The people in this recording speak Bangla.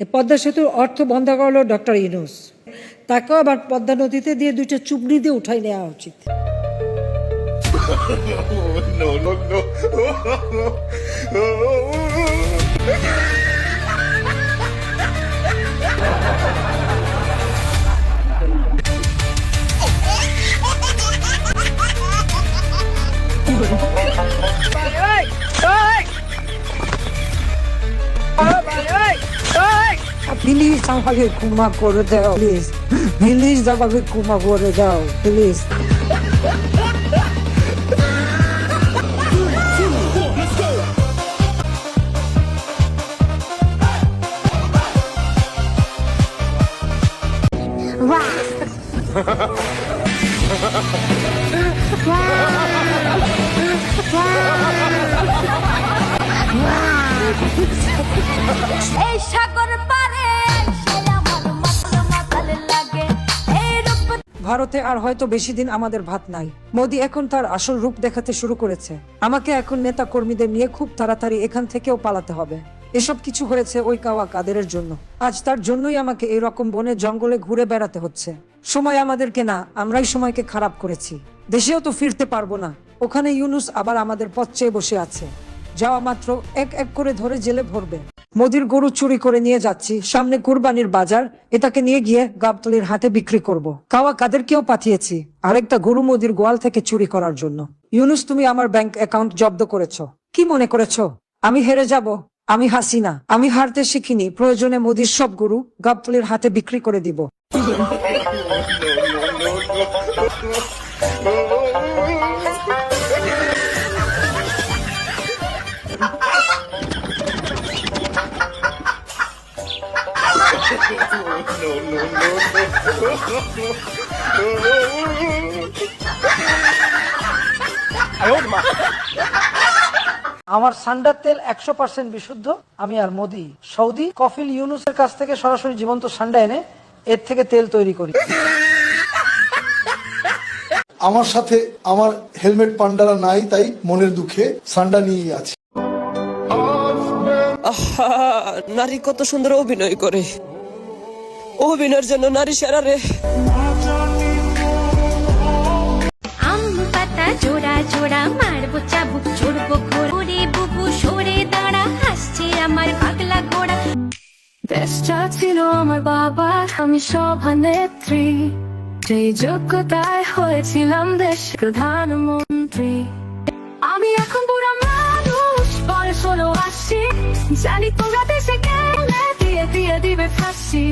এই পদ্মা সেতুর অর্থ বন্ধ করল ডক্টর ইনুস তাকেও আবার পদ্মা নদীতে দিয়ে দুইটা চুবড়ি দিয়ে উঠাই নেওয়া উচিত. প্লিজ আমাকে ক্ষমা করে দাও প্লিজ প্লিজ আমাকে ক্ষমা করে দাও প্লিজ এই সাগর ভারতে আর হয়তো বেশি দিন আমাদের ভাত নাই। মোদি এখন তার আসল রূপ দেখাতে শুরু করেছে। আমাকে এখন নেতা কর্মীদের নিয়ে খুব তাড়াতাড়ি এখান থেকেও পালাতে হবে। এসব কিছু হয়েছে ওই কাওয়া কাদেরের জন্য। আজ তার জন্যই আমাকে এই রকম বনে জঙ্গলে ঘুরে বেড়াতে হচ্ছে। সময় আমাদেরকে না, আমরাই সময়কে খারাপ করেছি। দেশেও তো ফিরতে পারব না। ওখানে ইউনুস আবার আমাদের পথ চেয়ে বসে আছে। যাওয়া মাত্র এক এক করে ধরে জেলে ভরবে। মোদির গরু চুরি করে নিয়ে যাচ্ছি। সামনে কুরবানির বাজার, এটাকে নিয়ে গিয়ে গাবতলির হাতে বিক্রি করব। কাওয়া কাদেরকেও পাঠিয়েছি, আরেকটা গরু মোদির গোয়াল থেকে চুরি করার জন্য। ইউনুস, তুমি আমার ব্যাংক অ্যাকাউন্ট জব্দ করেছ। কি মনে করেছ? আমি হেরে যাব, আমি হাসিনা আমি হারতে শিখিনি, প্রয়োজনে মোদির সব গরু গাবতলির হাতে বিক্রি করে দিব। আমার সান্ডার তেল একশো পার্সেন্ট বিশুদ্ধ আমি আর মোদি। সৌদি কফিল ইউনুসের কাছ থেকে সরাসরি জীবন্ত সান্ডা এনে এর থেকে তেল তৈরি করি। আমার সাথে আমার হেলমেট পান্ডারা নাই তাই মনের দুঃখে সান্ডা নিয়েই আছে। নারী কত সুন্দর অভিনয় করে। অভিনয়ের জন্য নারী সেরা রে। আম পাতা জোড়া জোড়া মারবো চাবুক ছুড়বো ঘোরে বুবু সরে দাঁড়া হাসছে আমার পাগলা ঘোড়া। দেশটা ছিল আমার বাবার আমি সভানেত্রী সেই যোগ্যতায় হয়েছিলাম দেশ প্রধানমন্ত্রী। আমি এখন বুড়া মানুষ বয়স হলো আসছি জানি তোমরা দেশে গেলে দিয়ে দিয়ে দিবে ফাঁসি।